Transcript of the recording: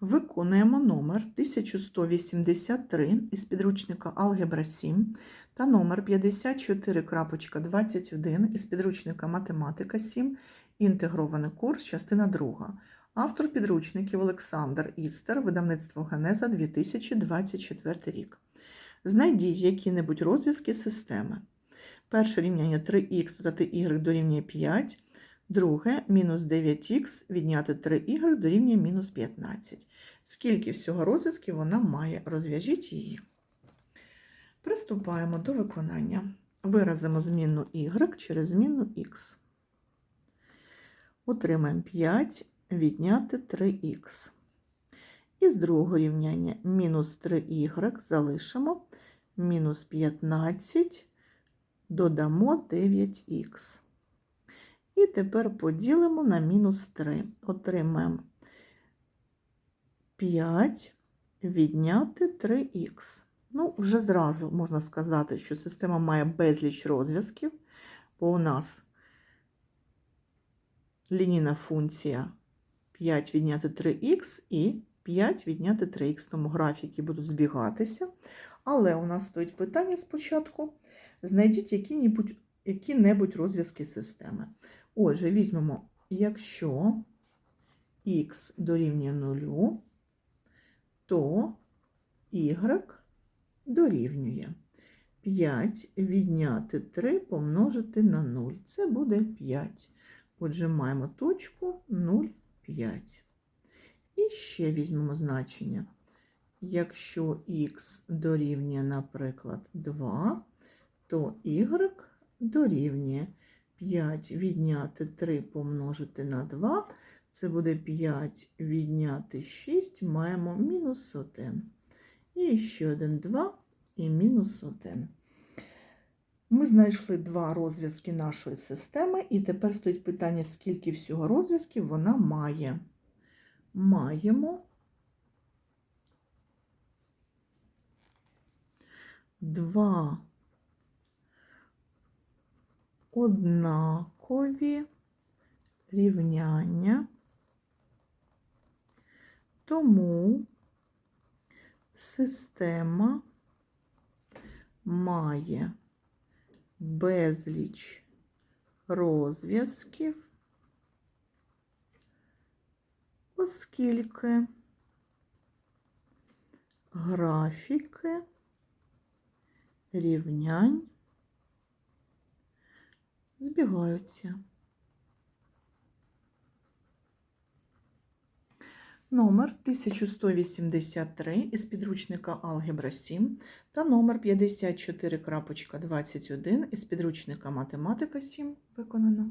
Виконуємо номер 1183 із підручника Алгебра 7 та номер 54.21 із підручника Математика 7, інтегрований курс, частина 2. Автор підручників Олександр Істер, видавництво Генеза 2024 рік. Знайдіть які-небудь розв'язки системи. Перше рівняння 3х додати y дорівнює 5. Друге, мінус 9х відняти 3y дорівнює мінус 15. Скільки всього розв'язків вона має? Розв'яжіть її. Приступаємо до виконання. Виразимо змінну y через змінну x. Отримаємо 5 відняти 3х. І з другого рівняння мінус 3y залишимо, мінус 15 додамо 9х. І тепер поділимо на мінус 3. Отримаємо 5 відняти 3х. Ну, вже зразу можна сказати, що система має безліч розв'язків, бо у нас лінійна функція 5 відняти 3х і 5 відняти 3х, тому графіки будуть збігатися. Але у нас стоїть питання спочатку. Знайдіть які-небудь які розв'язки системи. Отже, візьмемо, якщо х дорівнює 0, то y дорівнює 5 відняти 3 помножити на 0. Це буде 5. Отже, маємо точку 0,5. І ще візьмемо значення. Якщо х дорівнює, наприклад, 2, то y дорівнює 5 відняти 3 помножити на 2, це буде 5 відняти 6, маємо мінус 1. І ще один 2 і мінус 1. Ми знайшли два розв'язки нашої системи, і тепер стоїть питання, скільки всього розв'язків вона має. Маємо два однакові рівняння, тому система має безліч розв'язків, оскільки графіки рівнянь збігаються. Номер 1183 із підручника Алгебра 7 та номер 54.21 із підручника Математика 7 виконано.